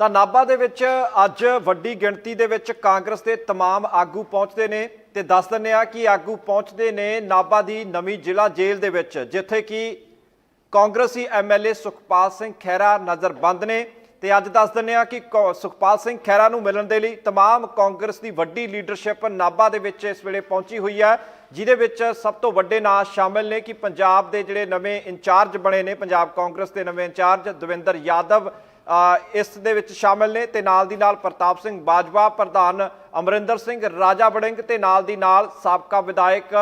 ਤਾਂ ਨਾਭਾ ਦੇ ਵਿੱਚ ਅੱਜ ਵੱਡੀ ਗਿਣਤੀ ਦੇ ਵਿੱਚ ਕਾਂਗਰਸ ਦੇ तमाम ਆਗੂ ਪਹੁੰਚਦੇ ਨੇ ਤੇ ਦੱਸ ਦਿੰਦੇ ਆ ਕਿ ਆਗੂ ਪਹੁੰਚਦੇ ਨੇ ਨਾਭਾ ਦੀ ਨਵੀਂ ਜ਼ਿਲ੍ਹਾ ਜੇਲ੍ਹ ਦੇ ਵਿੱਚ ਜਿੱਥੇ ਕਿ ਕਾਂਗਰਸੀ ਐਮਐਲਏ ਸੁਖਪਾਲ ਸਿੰਘ ਖਹਿਰਾ ਨਜ਼ਰਬੰਦ ਨੇ ਤੇ ਅੱਜ ਦੱਸ ਦਿੰਦੇ ਆ ਕਿ ਕੌ- ਸੁਖਪਾਲ ਸਿੰਘ ਖਹਿਰਾ ਨੂੰ ਮਿਲਣ ਦੇ ਲਈ तमाम ਕਾਂਗਰਸ ਦੀ ਵੱਡੀ ਲੀਡਰਸ਼ਿਪ ਨਾਭਾ ਦੇ ਵਿੱਚ ਇਸ ਵੇਲੇ ਪਹੁੰਚੀ ਹੋਈ ਹੈ ਜਿਹਦੇ ਵਿੱਚ ਸਭ ਤੋਂ ਵੱਡੇ ਨਾਂ ਸ਼ਾਮਿਲ ਨੇ ਕਿ ਪੰਜਾਬ ਦੇ ਜਿਹੜੇ ਨਵੇਂ ਇੰਚਾਰਜ ਬਣੇ ਨੇ ਪੰਜਾਬ ਕਾਂਗਰਸ ਦੇ ਨਵੇਂ ਇੰਚਾਰਜ ਦਵਿੰਦਰ ਯਾਦਵ ਅ, ਇਸ ਦੇ ਵਿੱਚ ਸ਼ਾਮਿਲ ਨੇ ਤੇ ਨਾਲ ਦੀ ਨਾਲ ਪ੍ਰਤਾਪ ਸਿੰਘ ਬਾਜਵਾ, ਪ੍ਰਧਾਨ ਅਮਰਿੰਦਰ ਸਿੰਘ, ਰਾਜਾ ਵੜਿੰਗ ਤੇ ਨਾਲ ਦੀ ਨਾਲ ਸਾਬਕਾ ਵਿਧਾਇਕ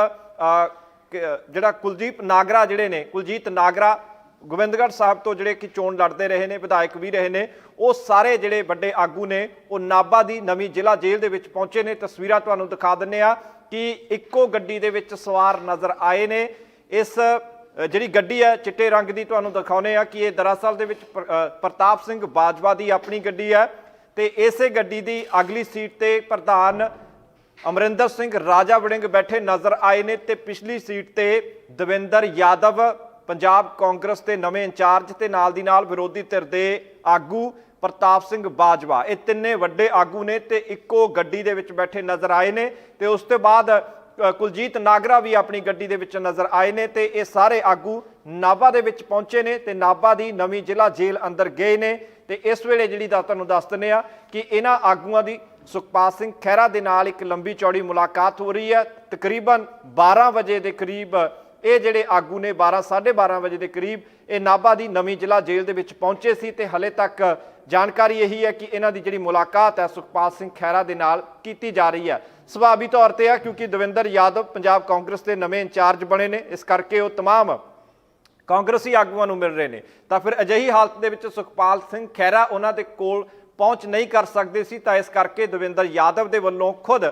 ਜਿਹੜਾ ਕੁਲਜੀਤ ਨਾਗਰਾ ਜਿਹੜੇ ਨੇ, ਕੁਲਜੀਤ ਨਾਗਰਾ ਗੋਬਿੰਦਗੜ੍ਹ ਸਾਹਿਬ ਤੋਂ ਜਿਹੜੇ ਕਿ ਚੋਣ ਲੜਦੇ ਰਹੇ ਨੇ, ਵਿਧਾਇਕ ਵੀ ਰਹੇ ਨੇ, ਉਹ ਸਾਰੇ ਜਿਹੜੇ ਵੱਡੇ ਆਗੂ ਨੇ, ਉਹ ਨਾਭਾ ਦੀ ਨਵੀਂ ਜ਼ਿਲ੍ਹਾ ਜੇਲ੍ਹ ਦੇ ਵਿੱਚ ਪਹੁੰਚੇ ਨੇ। ਤਸਵੀਰਾਂ ਤੁਹਾਨੂੰ ਦਿਖਾ ਦਿੰਨੇ ਆ ਕਿ ਇੱਕੋ ਗੱਡੀ ਦੇ ਵਿੱਚ ਸਵਾਰ ਨਜ਼ਰ ਆਏ ਨੇ। ਇਸ ਜਿਹੜੀ ਗੱਡੀ ਹੈ, ਚਿੱਟੇ ਰੰਗ ਦੀ ਤੁਹਾਨੂੰ ਦਿਖਾਉਨੇ ਆ ਕਿ ਇਹ ਦਰਅਸਲ ਦੇ ਵਿੱਚ ਪ੍ਰਤਾਪ ਸਿੰਘ ਬਾਜਵਾ ਦੀ ਆਪਣੀ ਗੱਡੀ ਹੈ ਤੇ ਇਸੇ ਗੱਡੀ ਦੀ ਅਗਲੀ ਸੀਟ ਤੇ ਪ੍ਰਧਾਨ ਅਮਰਿੰਦਰ ਸਿੰਘ ਰਾਜਾ ਵੜਿੰਗ ਬੈਠੇ ਨਜ਼ਰ ਆਏ ਨੇ ਤੇ ਪਿਛਲੀ ਸੀਟ ਤੇ ਦਵਿੰਦਰ ਯਾਦਵ, ਪੰਜਾਬ ਕਾਂਗਰਸ ਦੇ ਨਵੇਂ ਇੰਚਾਰਜ ਤੇ ਨਾਲ ਦੀ ਨਾਲ ਵਿਰੋਧੀ ਧਿਰ ਦੇ ਆਗੂ ਪ੍ਰਤਾਪ ਸਿੰਘ ਬਾਜਵਾ। ਇਹ ਤਿੰਨੇ ਵੱਡੇ ਆਗੂ ਨੇ ਤੇ ਇੱਕੋ ਗੱਡੀ ਦੇ ਵਿੱਚ ਬੈਠੇ ਨਜ਼ਰ ਆਏ ਨੇ ਤੇ ਉਸ ਤੋਂ ਬਾਅਦ ਕੁਲਜੀਤ ਨਾਗਰਾ ਵੀ ਆਪਣੀ ਗੱਡੀ ਦੇ ਵਿੱਚ ਨਜ਼ਰ ਆਏ ਨੇ ਤੇ ਇਹ ਸਾਰੇ ਆਗੂ ਨਾਭਾ ਦੇ ਵਿੱਚ ਪਹੁੰਚੇ ਨੇ ਤੇ ਨਾਭਾ ਦੀ ਨਵੀਂ ਜ਼ਿਲ੍ਹਾ ਜੇਲ੍ਹ ਅੰਦਰ ਗਏ ਨੇ ਤੇ ਇਸ ਵੇਲੇ ਜਿਹੜੀ ਦਾ ਤੁਹਾਨੂੰ ਦੱਸ ਦਿੰਦੇ ਆ ਕਿ ਇਹਨਾਂ ਆਗੂਆਂ ਦੀ ਸੁਖਪਾਲ ਸਿੰਘ ਖਹਿਰਾ ਦੇ ਨਾਲ ਇੱਕ ਲੰਬੀ ਚੌੜੀ ਮੁਲਾਕਾਤ ਹੋ ਰਹੀ ਹੈ। ਤਕਰੀਬਨ 12 ਵਜੇ ਦੇ ਕਰੀਬ ਇਹ ਜਿਹੜੇ ਆਗੂ ਨੇ 12 12:30 ਵਜੇ ਦੇ ਕਰੀਬ ਇਹ ਨਾਭਾ ਦੀ ਨਵੀਂ ਜ਼ਿਲ੍ਹਾ ਜੇਲ੍ਹ ਦੇ ਵਿੱਚ ਪਹੁੰਚੇ ਸੀ ਤੇ ਹਲੇ ਤੱਕ ਜਾਣਕਾਰੀ ਇਹੀ ਹੈ ਕਿ ਇਹਨਾਂ ਦੀ ਜਿਹੜੀ ਮੁਲਾਕਾਤ ਹੈ ਸੁਖਪਾਲ ਸਿੰਘ ਖਹਿਰਾ ਦੇ ਨਾਲ ਕੀਤੀ ਜਾ ਰਹੀ ਹੈ। ਸੁਭਾਵੀ ਤੌਰ ਤੇ ਆ ਕਿਉਂਕਿ ਦਵਿੰਦਰ ਯਾਦਵ ਪੰਜਾਬ ਕਾਂਗਰਸ ਦੇ ਨਵੇਂ ਇੰਚਾਰਜ ਬਣੇ ਨੇ ਇਸ ਕਰਕੇ ਉਹ तमाम ਕਾਂਗਰਸੀ ਆਗੂਆਂ ਨੂੰ ਮਿਲ ਰਹੇ ਨੇ ਤਾਂ ਫਿਰ ਅਜਿਹੀ ਹਾਲਤ ਦੇ ਵਿੱਚ ਸੁਖਪਾਲ ਸਿੰਘ ਖਹਿਰਾ ਉਹਨਾਂ ਦੇ ਕੋਲ ਪਹੁੰਚ ਨਹੀਂ ਕਰ ਸਕਦੇ ਸੀ ਤਾਂ ਇਸ ਕਰਕੇ ਦਵਿੰਦਰ ਯਾਦਵ ਦੇ ਵੱਲੋਂ ਖੁਦ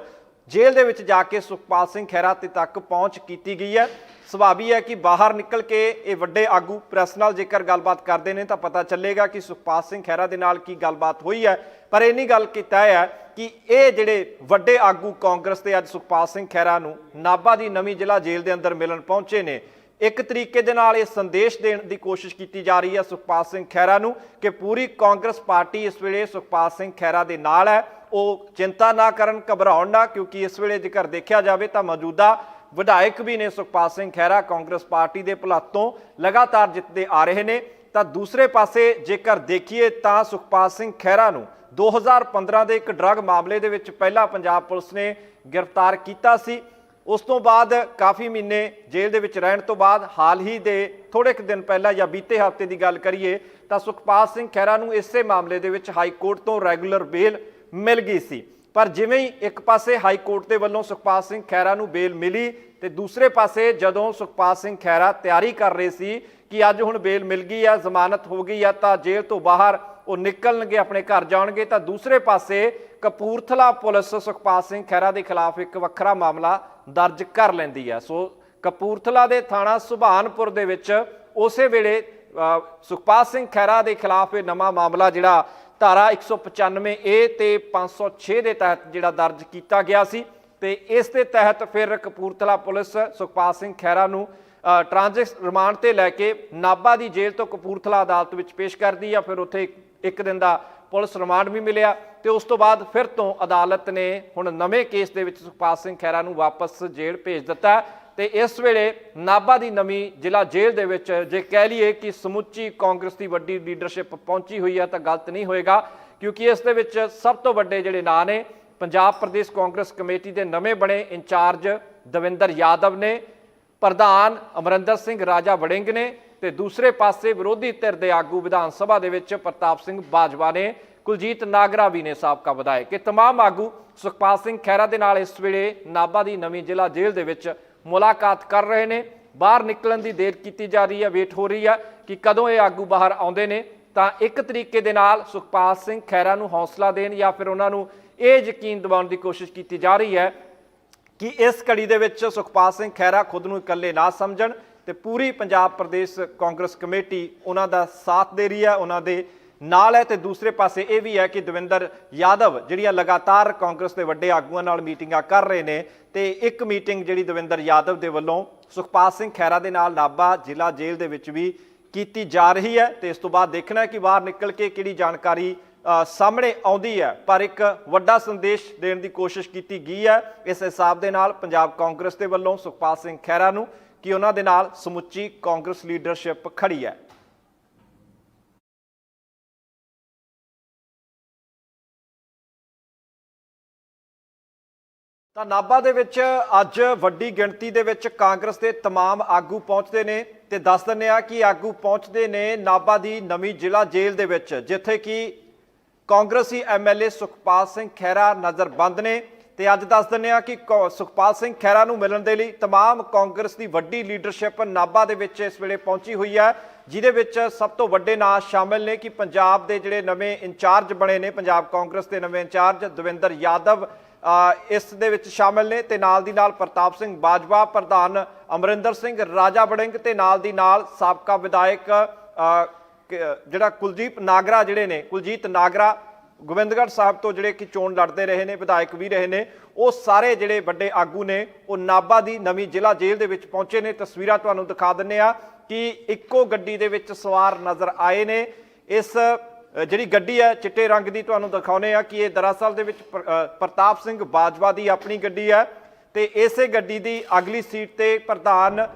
ਜੇਲ੍ਹ ਦੇ ਵਿੱਚ ਜਾ ਕੇ ਸੁਖਪਾਲ ਸਿੰਘ ਖਹਿਰਾ ਤੇ ਤੱਕ ਪਹੁੰਚ ਕੀਤੀ ਗਈ ਹੈ। ਸੁਭਾਵੀ ਹੈ ਕਿ ਬਾਹਰ ਨਿਕਲ ਕੇ ਇਹ ਵੱਡੇ ਆਗੂ ਪ੍ਰੈਸ ਨਾਲ ਜੇਕਰ ਗੱਲਬਾਤ ਕਰਦੇ ਨੇ ਤਾਂ ਪਤਾ ਚੱਲੇਗਾ ਕਿ ਸੁਖਪਾਲ ਸਿੰਘ ਖਹਿਰਾ ਦੇ ਨਾਲ ਕੀ ਗੱਲਬਾਤ ਹੋਈ ਹੈ। ਪਰ ਇੰਨੀ ਗੱਲ ਕੀਤਾ ਹੈ ਕਿ ਇਹ ਜਿਹੜੇ ਵੱਡੇ ਆਗੂ ਕਾਂਗਰਸ ਦੇ ਅੱਜ ਸੁਖਪਾਲ ਸਿੰਘ ਖਹਿਰਾ ਨੂੰ ਨਾਭਾ ਦੀ ਨਵੀਂ ਜ਼ਿਲ੍ਹਾ ਜੇਲ੍ਹ ਦੇ ਅੰਦਰ ਮਿਲਣ ਪਹੁੰਚੇ ਨੇ। ਇੱਕ ਤਰੀਕੇ ਦੇ ਨਾਲ ਇਹ ਸੰਦੇਸ਼ ਦੇਣ ਦੀ ਕੋਸ਼ਿਸ਼ ਕੀਤੀ ਜਾ ਰਹੀ ਹੈ ਸੁਖਪਾਲ ਸਿੰਘ ਖਹਿਰਾ ਨੂੰ ਕਿ ਪੂਰੀ ਕਾਂਗਰਸ ਪਾਰਟੀ ਇਸ ਵੇਲੇ ਸੁਖਪਾਲ ਸਿੰਘ ਖਹਿਰਾ ਦੇ ਨਾਲ ਹੈ। ਉਹ ਚਿੰਤਾ ਨਾ ਕਰਨ, ਘਬਰਾਉਣ ਨਾ, ਕਿਉਂਕਿ ਇਸ ਵੇਲੇ ਜੇਕਰ ਦੇਖਿਆ ਜਾਵੇ ਤਾਂ ਮੌਜੂਦਾ ਵਿਧਾਇਕ ਵੀ ਨੇ ਸੁਖਪਾਲ ਸਿੰਘ ਖਹਿਰਾ ਕਾਂਗਰਸ ਪਾਰਟੀ ਦੇ ਭੁਲਾਤੋਂ ਲਗਾਤਾਰ ਜਿੱਤਦੇ ਆ ਰਹੇ ਨੇ। ਤਾਂ ਦੂਸਰੇ ਪਾਸੇ ਜੇਕਰ ਦੇਖੀਏ ਤਾਂ ਸੁਖਪਾਲ ਸਿੰਘ ਖਹਿਰਾ ਨੂੰ 2015 ਦੇ ਇੱਕ ਡਰੱਗ ਮਾਮਲੇ ਦੇ ਵਿੱਚ ਪਹਿਲਾਂ ਪੰਜਾਬ ਪੁਲਿਸ ਨੇ ਗ੍ਰਿਫਤਾਰ ਕੀਤਾ ਸੀ। ਉਸ ਤੋਂ ਬਾਅਦ ਕਾਫੀ ਮਹੀਨੇ ਜੇਲ੍ਹ ਦੇ ਵਿੱਚ ਰਹਿਣ ਤੋਂ ਬਾਅਦ ਹਾਲ ਹੀ ਦੇ ਥੋੜੇ ਕੁ ਦਿਨ ਪਹਿਲਾਂ ਜਾਂ ਬੀਤੇ ਹਫ਼ਤੇ ਦੀ ਗੱਲ ਕਰੀਏ ਤਾਂ ਸੁਖਪਾਲ ਸਿੰਘ ਖਹਿਰਾ ਨੂੰ ਇਸੇ ਮਾਮਲੇ ਦੇ ਵਿੱਚ ਹਾਈ ਕੋਰਟ ਤੋਂ ਰੈਗੂਲਰ ਬੇਲ ਮਿਲ ਗਈ ਸੀ। ਪਰ ਜਿਵੇਂ ਹੀ ਇੱਕ ਪਾਸੇ ਹਾਈ ਕੋਰਟ ਦੇ ਵੱਲੋਂ ਸੁਖਪਾਲ ਸਿੰਘ ਖਹਿਰਾ ਨੂੰ ਬੇਲ ਮਿਲੀ ਤੇ ਦੂਸਰੇ ਪਾਸੇ ਜਦੋਂ ਸੁਖਪਾਲ ਸਿੰਘ ਖਹਿਰਾ ਤਿਆਰੀ ਕਰ ਰਹੇ ਸੀ ਕਿ ਅੱਜ ਹੁਣ ਬੇਲ ਮਿਲ ਗਈ ਆ, ਜ਼ਮਾਨਤ ਹੋ ਗਈ ਆ, ਤਾਂ ਜੇਲ੍ਹ ਤੋਂ ਬਾਹਰ ਉਹ ਨਿਕਲਣਗੇ, ਆਪਣੇ ਘਰ ਜਾਣਗੇ, ਤਾਂ ਦੂਸਰੇ ਪਾਸੇ ਕਪੂਰਥਲਾ ਪੁਲਿਸ ਸੁਖਪਾਲ ਸਿੰਘ ਖਹਿਰਾ ਦੇ ਖਿਲਾਫ ਇੱਕ ਵੱਖਰਾ ਮਾਮਲਾ ਦਰਜ ਕਰ ਲੈਂਦੀ ਹੈ ਸੋ ਕਪੂਰਥਲਾ ਦੇ ਥਾਣਾ ਸੁਭਾਨਪੁਰ ਦੇ ਵਿੱਚ ਉਸੇ ਵੇਲੇ ਸੁਖਪਾਲ ਸਿੰਘ ਖਹਿਰਾ ਦੇ ਖਿਲਾਫ ਇਹ ਨਵਾਂ ਮਾਮਲਾ ਜਿਹੜਾ ਧਾਰਾ 195 ਏ ਤੇ 506 ਦੇ ਤਹਿਤ ਜਿਹੜਾ ਦਰਜ ਕੀਤਾ ਗਿਆ ਸੀ ਤੇ ਇਸ ਦੇ ਤਹਿਤ ਫਿਰ ਕਪੂਰਥਲਾ ਪੁਲਿਸ ਸੁਖਪਾਲ ਸਿੰਘ ਖਹਿਰਾ ਨੂੰ ਅ, ਟ੍ਰਾਂਜ਼ਿਟ ਰਿਮਾਂਡ ਤੇ ਲੈ ਕੇ ਨਾਭਾ ਦੀ ਜੇਲ੍ਹ ਤੋਂ ਕਪੂਰਥਲਾ ਅਦਾਲਤ ਵਿੱਚ ਪੇਸ਼ ਕਰਦੀ ਆ ਫਿਰ ਉੱਥੇ ਇੱਕ ਦਿਨ ਦਾ ਪੁਲਿਸ ਰਿਮਾਂਡ ਵੀ ਮਿਲਿਆ ਤੇ ਉਸ ਤੋਂ ਬਾਅਦ ਫਿਰ ਤੋਂ ਅਦਾਲਤ ਨੇ ਹੁਣ ਨਵੇਂ ਕੇਸ ਦੇ ਵਿੱਚ ਸੁਖਪਾਲ ਸਿੰਘ ਖਹਿਰਾ ਨੂੰ ਵਾਪਸ ਜੇਲ੍ਹ ਭੇਜ ਦਿੱਤਾ। ਤੇ ਇਸ ਵੇਲੇ ਨਾਭਾ ਦੀ ਨਵੀਂ ਜ਼ਿਲ੍ਹਾ ਜੇਲ੍ਹ ਦੇ ਵਿੱਚ ਜੇ ਕਹਿ ਲਈਏ ਕਿ ਸਮੁੱਚੀ ਕਾਂਗਰਸ ਦੀ ਵੱਡੀ ਲੀਡਰਸ਼ਿਪ ਪਹੁੰਚੀ ਹੋਈ ਹੈ ਤਾਂ ਗਲਤ ਨਹੀਂ ਹੋਏਗਾ ਕਿਉਂਕਿ ਇਸ ਦੇ ਵਿੱਚ ਸਭ ਤੋਂ ਵੱਡੇ ਜਿਹੜੇ ਨਾਂ ਨੇ ਪੰਜਾਬ ਪ੍ਰਦੇਸ਼ ਕਾਂਗਰਸ ਕਮੇਟੀ ਦੇ ਨਵੇਂ ਬਣੇ ਇੰਚਾਰਜ ਦਵਿੰਦਰ ਯਾਦਵ ਨੇ ਪ੍ਰਧਾਨ ਅਮਰਿੰਦਰ ਸਿੰਘ ਰਾਜਾ ਵੜਿੰਗ ਨੇ ਤੇ ਦੂਸਰੇ ਪਾਸੇ ਵਿਰੋਧੀ ਧਿਰ ਦੇ ਆਗੂ ਵਿਧਾਨ ਸਭਾ ਦੇ ਵਿੱਚ ਪ੍ਰਤਾਪ ਸਿੰਘ ਬਾਜਵਾ ਨੇ ਕੁਲਜੀਤ ਨਾਗਰਾ ਵੀ ਨੇ ਸਾਬਕਾ ਵਿਧਾਇਕ ਇਹ तमाम ਆਗੂ ਸੁਖਪਾਲ ਸਿੰਘ ਖਹਿਰਾ ਦੇ ਨਾਲ ਇਸ ਵੇਲੇ ਨਾਭਾ ਦੀ ਨਵੀਂ ਜ਼ਿਲ੍ਹਾ ਜੇਲ੍ਹ ਦੇ ਵਿੱਚ ਮੁਲਾਕਾਤ ਕਰ ਰਹੇ ਨੇ। ਬਾਹਰ ਨਿਕਲਣ ਦੀ ਦੇਰ ਕੀਤੀ ਜਾ ਰਹੀ ਹੈ, ਵੇਟ ਹੋ ਰਹੀ ਹੈ ਕਿ ਕਦੋਂ ਇਹ ਆਗੂ ਬਾਹਰ ਆਉਂਦੇ ਨੇ। ਤਾਂ ਇੱਕ ਤਰੀਕੇ ਦੇ ਨਾਲ ਸੁਖਪਾਲ ਸਿੰਘ ਖਹਿਰਾ ਨੂੰ ਹੌਸਲਾ ਦੇਣ ਜਾਂ ਫਿਰ ਉਹਨਾਂ ਨੂੰ ਇਹ ਯਕੀਨ ਦਿਵਾਉਣ ਦੀ ਕੋਸ਼ਿਸ਼ ਕੀਤੀ ਜਾ ਰਹੀ ਹੈ ਕਿ ਇਸ ਕੜੀ ਦੇ ਵਿੱਚ ਸੁਖਪਾਲ ਸਿੰਘ ਖਹਿਰਾ ਖੁਦ ਨੂੰ ਇਕੱਲੇ ਨਾ ਸਮਝਣ ਤੇ ਪੂਰੀ ਪੰਜਾਬ ਪ੍ਰਦੇਸ਼ ਕਾਂਗਰਸ ਕਮੇਟੀ ਉਹਨਾਂ ਦਾ ਸਾਥ ਦੇ ਰਹੀ ਹੈ, ਉਹਨਾਂ ਦੇ ਨਾਲ ਹੈ ਤੇ ਦੂਸਰੇ ਪਾਸੇ ਇਹ ਵੀ ਹੈ ਕਿ ਦਵਿੰਦਰ ਯਾਦਵ ਜਿਹੜੀਆਂ ਲਗਾਤਾਰ ਕਾਂਗਰਸ ਦੇ ਵੱਡੇ ਆਗੂਆਂ ਨਾਲ ਮੀਟਿੰਗਾਂ ਕਰ ਰਹੇ ਨੇ, ਤੇ ਇੱਕ ਮੀਟਿੰਗ ਜਿਹੜੀ ਦਵਿੰਦਰ ਯਾਦਵ ਦੇ ਵੱਲੋਂ ਸੁਖਪਾਲ ਸਿੰਘ ਖਹਿਰਾ ਦੇ ਨਾਲ ਨਾਭਾ ਜ਼ਿਲ੍ਹਾ ਜੇਲ੍ਹ ਦੇ ਵਿੱਚ ਵੀ ਕੀਤੀ ਜਾ ਰਹੀ ਹੈ, ਤੇ ਇਸ ਤੋਂ ਬਾਅਦ ਦੇਖਣਾ ਕਿ ਬਾਹਰ ਨਿਕਲ ਕੇ ਕਿਹੜੀ ਜਾਣਕਾਰੀ ਸਾਹਮਣੇ ਆਉਂਦੀ ਹੈ। ਪਰ ਇੱਕ ਵੱਡਾ ਸੰਦੇਸ਼ ਦੇਣ ਦੀ ਕੋਸ਼ਿਸ਼ ਕੀਤੀ ਗਈ ਹੈ ਇਸ ਹਿਸਾਬ ਦੇ ਨਾਲ ਪੰਜਾਬ ਕਾਂਗਰਸ ਦੇ ਵੱਲੋਂ ਸੁਖਪਾਲ ਸਿੰਘ ਖਹਿਰਾ ਨੂੰ ਕਿ ਉਹਨਾਂ ਦੇ ਨਾਲ ਸਮੁੱਚੀ ਕਾਂਗਰਸ ਲੀਡਰਸ਼ਿਪ ਖੜੀ ਹੈ। ਤਾਂ ਨਾਭਾ ਦੇ ਵਿੱਚ ਅੱਜ ਵੱਡੀ ਗਿਣਤੀ ਦੇ ਵਿੱਚ ਕਾਂਗਰਸ ਦੇ तमाम ਆਗੂ ਪਹੁੰਚਦੇ ਨੇ ਤੇ ਦੱਸ ਦਿੰਦੇ ਆ ਕਿ ਆਗੂ ਪਹੁੰਚਦੇ ਨੇ ਨਾਭਾ ਦੀ ਨਵੀਂ ਜ਼ਿਲ੍ਹਾ ਜੇਲ੍ਹ ਦੇ ਵਿੱਚ ਜਿੱਥੇ ਕਿ ਕਾਂਗਰਸੀ ਐਮਐਲਏ ਸੁਖਪਾਲ ਸਿੰਘ ਖਹਿਰਾ ਨਜ਼ਰਬੰਦ ਨੇ ਤੇ ਅੱਜ ਦੱਸ ਦਿੰਦੇ ਆ ਕਿ ਕੌ- ਸੁਖਪਾਲ ਸਿੰਘ ਖਹਿਰਾ ਨੂੰ ਮਿਲਣ ਦੇ ਲਈ तमाम ਕਾਂਗਰਸ ਦੀ ਵੱਡੀ ਲੀਡਰਸ਼ਿਪ ਨਾਭਾ ਦੇ ਵਿੱਚ ਇਸ ਵੇਲੇ ਪਹੁੰਚੀ ਹੋਈ ਹੈ ਜਿਹਦੇ ਵਿੱਚ ਸਭ ਤੋਂ ਵੱਡੇ ਨਾਂ ਸ਼ਾਮਿਲ ਨੇ ਕਿ ਪੰਜਾਬ ਦੇ ਜਿਹੜੇ ਨਵੇਂ ਇੰਚਾਰਜ ਬਣੇ ਨੇ ਪੰਜਾਬ ਕਾਂਗਰਸ ਦੇ ਨਵੇਂ ਇੰਚਾਰਜ ਦਵਿੰਦਰ ਯਾਦਵ ਅ, ਇਸ ਦੇ ਵਿੱਚ ਸ਼ਾਮਿਲ ਨੇ ਤੇ ਨਾਲ ਦੀ ਨਾਲ ਪ੍ਰਤਾਪ ਸਿੰਘ ਬਾਜਵਾ, ਪ੍ਰਧਾਨ ਅਮਰਿੰਦਰ ਸਿੰਘ, ਰਾਜਾ ਵੜਿੰਗ ਤੇ ਨਾਲ ਦੀ ਨਾਲ ਸਾਬਕਾ ਵਿਧਾਇਕ ਜਿਹੜਾ ਕੁਲਜੀਤ ਨਾਗਰਾ ਜਿਹੜੇ ਨੇ, ਕੁਲਜੀਤ ਨਾਗਰਾ ਗੋਬਿੰਦਗੜ੍ਹ ਸਾਹਿਬ ਤੋਂ ਜਿਹੜੇ ਕਿ ਚੋਣ ਲੜਦੇ ਰਹੇ ਨੇ, ਵਿਧਾਇਕ ਵੀ ਰਹੇ ਨੇ, ਉਹ ਸਾਰੇ ਜਿਹੜੇ ਵੱਡੇ ਆਗੂ ਨੇ, ਉਹ ਨਾਭਾ ਦੀ ਨਵੀਂ ਜ਼ਿਲ੍ਹਾ ਜੇਲ੍ਹ ਦੇ ਵਿੱਚ ਪਹੁੰਚੇ ਨੇ। ਤਸਵੀਰਾਂ ਤੁਹਾਨੂੰ ਦਿਖਾ ਦਿੰਨੇ ਆ ਕਿ ਇੱਕੋ ਗੱਡੀ ਦੇ ਵਿੱਚ ਸਵਾਰ ਨਜ਼ਰ ਆਏ ਨੇ। ਇਸ ਜਿਹੜੀ ਗੱਡੀ ਹੈ, ਚਿੱਟੇ ਰੰਗ ਦੀ ਤੁਹਾਨੂੰ ਦਿਖਾਉਨੇ ਆ ਕਿ ਇਹ ਦਰਅਸਲ ਦੇ ਵਿੱਚ ਪ੍ਰਤਾਪ ਸਿੰਘ ਬਾਜਵਾ ਦੀ ਆਪਣੀ ਗੱਡੀ ਹੈ ਤੇ ਇਸੇ ਗੱਡੀ ਦੀ ਅਗਲੀ ਸੀਟ ਤੇ ਪ੍ਰਧਾਨ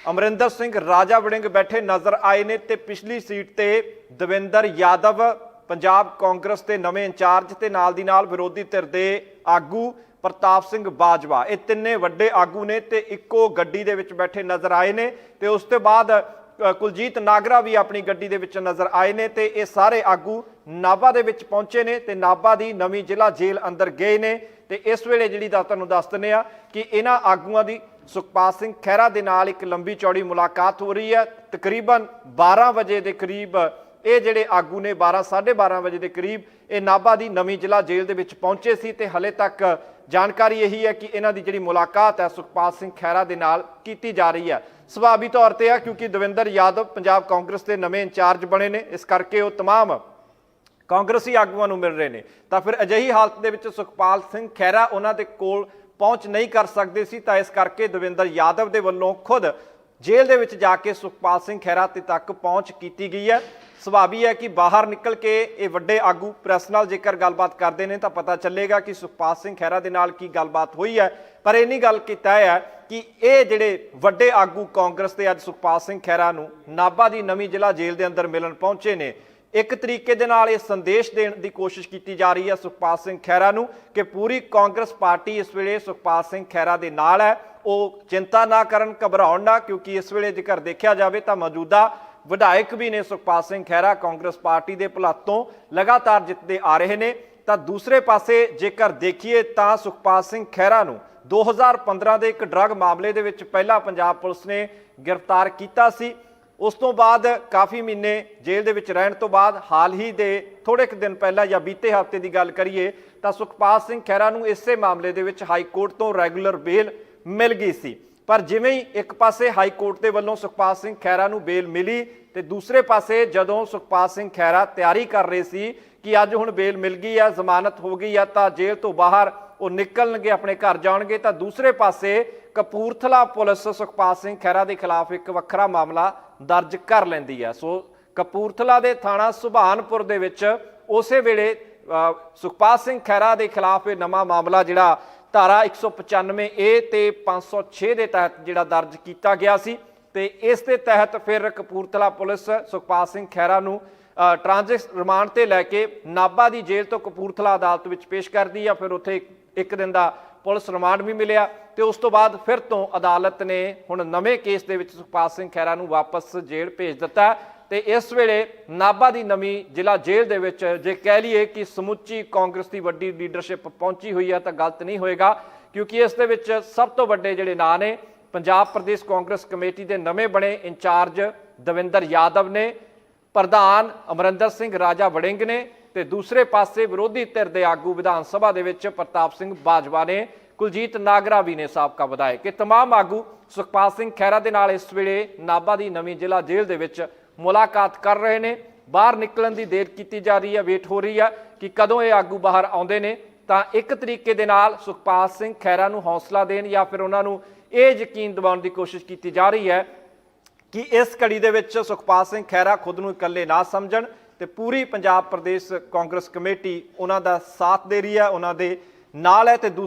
ਅਮਰਿੰਦਰ ਸਿੰਘ ਰਾਜਾ ਵੜਿੰਗ ਬੈਠੇ ਨਜ਼ਰ ਆਏ ਨੇ ਤੇ ਪਿਛਲੀ ਸੀਟ ਤੇ ਦਵਿੰਦਰ ਯਾਦਵ, ਪੰਜਾਬ ਕਾਂਗਰਸ ਦੇ ਨਵੇਂ ਇੰਚਾਰਜ ਤੇ ਨਾਲ ਦੀ ਨਾਲ ਵਿਰੋਧੀ ਧਿਰ ਦੇ ਆਗੂ ਪ੍ਰਤਾਪ ਸਿੰਘ ਬਾਜਵਾ। ਇਹ ਤਿੰਨੇ ਵੱਡੇ ਆਗੂ ਨੇ ਤੇ ਇੱਕੋ ਗੱਡੀ ਦੇ ਵਿੱਚ ਬੈਠੇ ਨਜ਼ਰ ਆਏ ਨੇ ਤੇ ਉਸ ਤੋਂ ਬਾਅਦ ਕੁਲਜੀਤ ਨਾਗਰਾ ਵੀ ਆਪਣੀ ਗੱਡੀ ਦੇ ਵਿੱਚ ਨਜ਼ਰ ਆਏ ਨੇ ਤੇ ਇਹ ਸਾਰੇ ਆਗੂ ਨਾਭਾ ਦੇ ਵਿੱਚ ਪਹੁੰਚੇ ਨੇ ਤੇ ਨਾਭਾ ਦੀ ਨਵੀਂ ਜ਼ਿਲ੍ਹਾ ਜੇਲ੍ਹ ਅੰਦਰ ਗਏ ਨੇ ਤੇ ਇਸ ਵੇਲੇ ਜਿਹੜੀ ਦਾ ਤੁਹਾਨੂੰ ਦੱਸ ਦਿੰਦੇ ਆ ਕਿ ਇਹਨਾਂ ਆਗੂਆਂ ਦੀ ਸੁਖਪਾਲ ਸਿੰਘ ਖਹਿਰਾ ਦੇ ਨਾਲ ਇੱਕ ਲੰਬੀ ਚੌੜੀ ਮੁਲਾਕਾਤ ਹੋ ਰਹੀ ਹੈ। ਤਕਰੀਬਨ 12 ਵਜੇ ਦੇ ਕਰੀਬ ਇਹ ਜਿਹੜੇ ਆਗੂ ਨੇ 12 12:30 ਵਜੇ ਦੇ ਕਰੀਬ ਇਹ ਨਾਭਾ ਦੀ ਨਵੀਂ ਜ਼ਿਲ੍ਹਾ ਜੇਲ੍ਹ ਦੇ ਵਿੱਚ ਪਹੁੰਚੇ ਸੀ ਤੇ ਹਲੇ ਤੱਕ ਜਾਣਕਾਰੀ ਇਹੀ ਹੈ ਕਿ ਇਹਨਾਂ ਦੀ ਜਿਹੜੀ ਮੁਲਾਕਾਤ ਹੈ ਸੁਖਪਾਲ ਸਿੰਘ ਖਹਿਰਾ ਦੇ ਨਾਲ ਕੀਤੀ ਜਾ ਰਹੀ ਹੈ। ਸੁਭਾਵੀ ਤੌਰ ਤੇ ਆ ਕਿਉਂਕਿ ਦਵਿੰਦਰ ਯਾਦਵ ਪੰਜਾਬ ਕਾਂਗਰਸ ਦੇ ਨਵੇਂ ਇੰਚਾਰਜ ਬਣੇ ਨੇ ਇਸ ਕਰਕੇ ਉਹ तमाम ਕਾਂਗਰਸੀ ਆਗੂਆਂ ਨੂੰ ਮਿਲ ਰਹੇ ਨੇ ਤਾਂ ਫਿਰ ਅਜਿਹੀ ਹਾਲਤ ਦੇ ਵਿੱਚ ਸੁਖਪਾਲ ਸਿੰਘ ਖਹਿਰਾ ਉਹਨਾਂ ਦੇ ਕੋਲ ਪਹੁੰਚ ਨਹੀਂ ਕਰ ਸਕਦੇ ਸੀ ਤਾਂ ਇਸ ਕਰਕੇ ਦਵਿੰਦਰ ਯਾਦਵ ਦੇ ਵੱਲੋਂ ਖੁਦ ਜੇਲ੍ਹ ਦੇ ਵਿੱਚ ਜਾ ਕੇ ਸੁਖਪਾਲ ਸਿੰਘ ਖਹਿਰਾ ਤੇ ਤੱਕ ਪਹੁੰਚ ਕੀਤੀ ਗਈ ਹੈ ਸੁਭਾਵੀ ਹੈ ਕਿ ਬਾਹਰ ਨਿਕਲ ਕੇ ਇਹ ਵੱਡੇ ਆਗੂ ਪ੍ਰੈਸ ਨਾਲ ਜੇਕਰ ਗੱਲਬਾਤ ਕਰਦੇ ਨੇ ਤਾਂ ਪਤਾ ਚੱਲੇਗਾ ਕਿ ਸੁਖਪਾਲ ਸਿੰਘ ਖਹਿਰਾ ਦੇ ਨਾਲ ਕੀ ਗੱਲਬਾਤ ਹੋਈ ਹੈ ਪਰ ਇੰਨੀ ਗੱਲ ਕੀਤਾ ਹੈ ਕਿ ਇਹ ਜਿਹੜੇ ਵੱਡੇ ਆਗੂ ਕਾਂਗਰਸ ਦੇ ਅੱਜ ਸੁਖਪਾਲ ਸਿੰਘ ਖਹਿਰਾ ਨੂੰ ਨਾਭਾ ਦੀ ਨਵੀਂ ਜ਼ਿਲ੍ਹਾ ਜੇਲ੍ਹ ਦੇ ਅੰਦਰ ਮਿਲਣ ਪਹੁੰਚੇ ਨੇ, ਇੱਕ ਤਰੀਕੇ ਦੇ ਨਾਲ ਇਹ ਸੰਦੇਸ਼ ਦੇਣ ਦੀ ਕੋਸ਼ਿਸ਼ ਕੀਤੀ ਜਾ ਰਹੀ ਹੈ ਸੁਖਪਾਲ ਸਿੰਘ ਖਹਿਰਾ ਨੂੰ ਕਿ ਪੂਰੀ ਕਾਂਗਰਸ ਪਾਰਟੀ ਇਸ ਵੇਲੇ ਸੁਖਪਾਲ ਸਿੰਘ ਖਹਿਰਾ ਦੇ ਨਾਲ ਹੈ। ਉਹ ਚਿੰਤਾ ਨਾ ਕਰਨ, ਘਬਰਾਉਣ ਨਾ, ਕਿਉਂਕਿ ਇਸ ਵੇਲੇ ਜੇਕਰ ਦੇਖਿਆ ਜਾਵੇ ਤਾਂ ਮੌਜੂਦਾ ਵਿਧਾਇਕ ਵੀ ਨੇ ਸੁਖਪਾਲ ਸਿੰਘ ਖਹਿਰਾ ਕਾਂਗਰਸ ਪਾਰਟੀ ਦੇ ਭੁਲਾਤੋਂ ਲਗਾਤਾਰ ਜਿੱਤਦੇ ਆ ਰਹੇ ਨੇ। ਤਾਂ ਦੂਸਰੇ ਪਾਸੇ ਜੇਕਰ ਦੇਖੀਏ ਤਾਂ ਸੁਖਪਾਲ ਸਿੰਘ ਖਹਿਰਾ ਨੂੰ 2015 ਦੇ ਇੱਕ ਡਰੱਗ ਮਾਮਲੇ ਦੇ ਵਿੱਚ ਪਹਿਲਾਂ ਪੰਜਾਬ ਪੁਲਿਸ ਨੇ ਗ੍ਰਿਫਤਾਰ ਕੀਤਾ ਸੀ। ਉਸ ਤੋਂ ਬਾਅਦ ਕਾਫੀ ਮਹੀਨੇ ਜੇਲ੍ਹ ਦੇ ਵਿੱਚ ਰਹਿਣ ਤੋਂ ਬਾਅਦ ਹਾਲ ਹੀ ਦੇ ਥੋੜੇ ਕੁ ਦਿਨ ਪਹਿਲਾਂ ਜਾਂ ਬੀਤੇ ਹਫ਼ਤੇ ਦੀ ਗੱਲ ਕਰੀਏ ਤਾਂ ਸੁਖਪਾਲ ਸਿੰਘ ਖਹਿਰਾ ਨੂੰ ਇਸੇ ਮਾਮਲੇ ਦੇ ਵਿੱਚ ਹਾਈ ਕੋਰਟ ਤੋਂ ਰੈਗੂਲਰ ਬੇਲ ਮਿਲ ਗਈ ਸੀ। ਪਰ ਜਿਵੇਂ ਹੀ ਇੱਕ ਪਾਸੇ ਹਾਈ ਕੋਰਟ ਦੇ ਵੱਲੋਂ ਸੁਖਪਾਲ ਸਿੰਘ ਖਹਿਰਾ ਨੂੰ ਬੇਲ ਮਿਲੀ ਤੇ ਦੂਸਰੇ ਪਾਸੇ ਜਦੋਂ ਸੁਖਪਾਲ ਸਿੰਘ ਖਹਿਰਾ ਤਿਆਰੀ ਕਰ ਰਹੇ ਸੀ ਕਿ ਅੱਜ ਹੁਣ ਬੇਲ ਮਿਲ ਗਈ ਆ, ਜ਼ਮਾਨਤ ਹੋ ਗਈ ਆ, ਤਾਂ ਜੇਲ੍ਹ ਤੋਂ ਬਾਹਰ ਉਹ ਨਿਕਲਣਗੇ ਆਪਣੇ ਘਰ ਜਾਣਗੇ ਤਾਂ ਦੂਸਰੇ ਪਾਸੇ ਕਪੂਰਥਲਾ ਪੁਲਿਸ ਸੁਖਪਾਲ ਸਿੰਘ ਖਹਿਰਾ ਦੇ ਖਿਲਾਫ ਇੱਕ ਵੱਖਰਾ ਮਾਮਲਾ ਦਰਜ ਕਰ ਲੈਂਦੀ ਹੈ। ਸੋ ਕਪੂਰਥਲਾ ਦੇ ਥਾਣਾ ਸੁਭਾਨਪੁਰ ਦੇ ਵਿੱਚ ਉਸੇ ਵੇਲੇ ਸੁਖਪਾਲ ਸਿੰਘ ਖਹਿਰਾ ਦੇ ਖਿਲਾਫ ਇਹ ਨਵਾਂ ਮਾਮਲਾ ਜਿਹੜਾ ਧਾਰਾ 195 ਏ ਤੇ 506 ਦੇ ਤਹਿਤ ਜਿਹੜਾ ਦਰਜ ਕੀਤਾ ਗਿਆ ਸੀ ਤੇ ਇਸ ਦੇ ਤਹਿਤ ਫਿਰ ਕਪੂਰਥਲਾ ਪੁਲਿਸ ਸੁਖਪਾਲ ਸਿੰਘ ਖਹਿਰਾ ਨੂੰ ਅ, ਟ੍ਰਾਂਜ਼ਿਟ ਰਿਮਾਂਡ ਤੇ ਲੈ ਕੇ ਨਾਭਾ ਦੀ ਜੇਲ੍ਹ ਤੋਂ ਕਪੂਰਥਲਾ ਅਦਾਲਤ ਵਿੱਚ ਪੇਸ਼ ਕਰਦੀ ਆ ਫਿਰ ਉੱਥੇ ਇੱਕ- ਦਿਨ ਦਾ ਪੁਲਿਸ ਰਿਮਾਂਡ ਵੀ ਮਿਲਿਆ ਤੇ ਉਸ ਤੋਂ ਬਾਅਦ ਫਿਰ ਤੋਂ ਅਦਾਲਤ ਨੇ ਹੁਣ ਨਵੇਂ ਕੇਸ ਦੇ ਵਿੱਚ ਸੁਖਪਾਲ ਸਿੰਘ ਖਹਿਰਾ ਨੂੰ ਵਾਪਸ ਜੇਲ੍ਹ ਭੇਜ ਦਿੱਤਾ ਤੇ ਇਸ ਵੇਲੇ ਨਾਭਾ ਦੀ ਨਵੀਂ ਜ਼ਿਲ੍ਹਾ ਜੇਲ੍ਹ ਦੇ ਵਿੱਚ ਜੇ ਕਹਿ ਲਈਏ ਕਿ ਸਮੁੱਚੀ ਕਾਂਗਰਸ ਦੀ ਵੱਡੀ ਲੀਡਰਸ਼ਿਪ ਪਹੁੰਚੀ ਹੋਈ ਹੈ ਤਾਂ ਗਲਤ ਨਹੀਂ ਹੋਏਗਾ, ਕਿਉਂਕਿ ਇਸ ਦੇ ਵਿੱਚ ਸਭ ਤੋਂ ਵੱਡੇ ਜਿਹੜੇ ਨਾਂ ਨੇ, ਪੰਜਾਬ ਪ੍ਰਦੇਸ਼ ਕਾਂਗਰਸ ਕਮੇਟੀ ਦੇ ਨਵੇਂ ਬਣੇ ਇੰਚਾਰਜ ਦਵਿੰਦਰ ਯਾਦਵ ਨੇ, ਪ੍ਰਧਾਨ ਅਮਰਿੰਦਰ ਸਿੰਘ ਰਾਜਾ ਵੜਿੰਗ ਨੇ ਤੇ ਦੂਸਰੇ ਪਾਸੇ ਵਿਰੋਧੀ ਧਿਰ ਦੇ ਆਗੂ ਵਿਧਾਨ ਸਭਾ ਦੇ ਵਿੱਚ ਪ੍ਰਤਾਪ ਸਿੰਘ ਬਾਜਵਾ ਨੇ ਕੁਲਜੀਤ ਨਾਗਰਾ ਵੀ ਨੇ ਸਾਬਕਾ ਵਿਧਾਇਕ ਇਹ तमाम ਆਗੂ ਸੁਖਪਾਲ ਸਿੰਘ ਖਹਿਰਾ ਦੇ ਨਾਲ ਇਸ ਵੇਲੇ ਨਾਭਾ ਦੀ ਨਵੀਂ ਜ਼ਿਲ੍ਹਾ ਜੇਲ੍ਹ ਦੇ ਵਿੱਚ ਮੁਲਾਕਾਤ ਕਰ ਰਹੇ ਨੇ ਬਾਹਰ ਨਿਕਲਣ ਦੀ ਦੇਰ ਕੀਤੀ ਜਾ ਰਹੀ ਹੈ ਵੇਟ ਹੋ ਰਹੀ ਹੈ ਕਿ ਕਦੋਂ ਇਹ ਆਗੂ ਬਾਹਰ ਆਉਂਦੇ ਨੇ ਤਾਂ ਇੱਕ ਤਰੀਕੇ ਦੇ ਨਾਲ ਸੁਖਪਾਲ ਸਿੰਘ ਖਹਿਰਾ ਨੂੰ ਹੌਸਲਾ ਦੇਣ ਜਾਂ ਫਿਰ ਉਹਨਾਂ ਨੂੰ ਇਹ ਯਕੀਨ ਦਿਵਾਉਣ ਦੀ ਕੋਸ਼ਿਸ਼ ਕੀਤੀ ਜਾ ਰਹੀ ਹੈ ਕਿ ਇਸ ਕੜੀ ਦੇ ਵਿੱਚ ਸੁਖਪਾਲ ਸਿੰਘ ਖਹਿਰਾ ਖੁਦ ਨੂੰ ਇਕੱਲੇ ਨਾ ਸਮਝਣ ਤੇ ਪੂਰੀ ਪੰਜਾਬ ਪ੍ਰਦੇਸ਼ ਕਾਂਗਰਸ ਕਮੇਟੀ ਉਹਨਾਂ ਦਾ ਸਾਥ ਦੇ ਰਹੀ ਹੈ, ਉਹਨਾਂ ਦੇ ਨਾਲ ਹੈ ਤੇ ਦੂਸਰੀ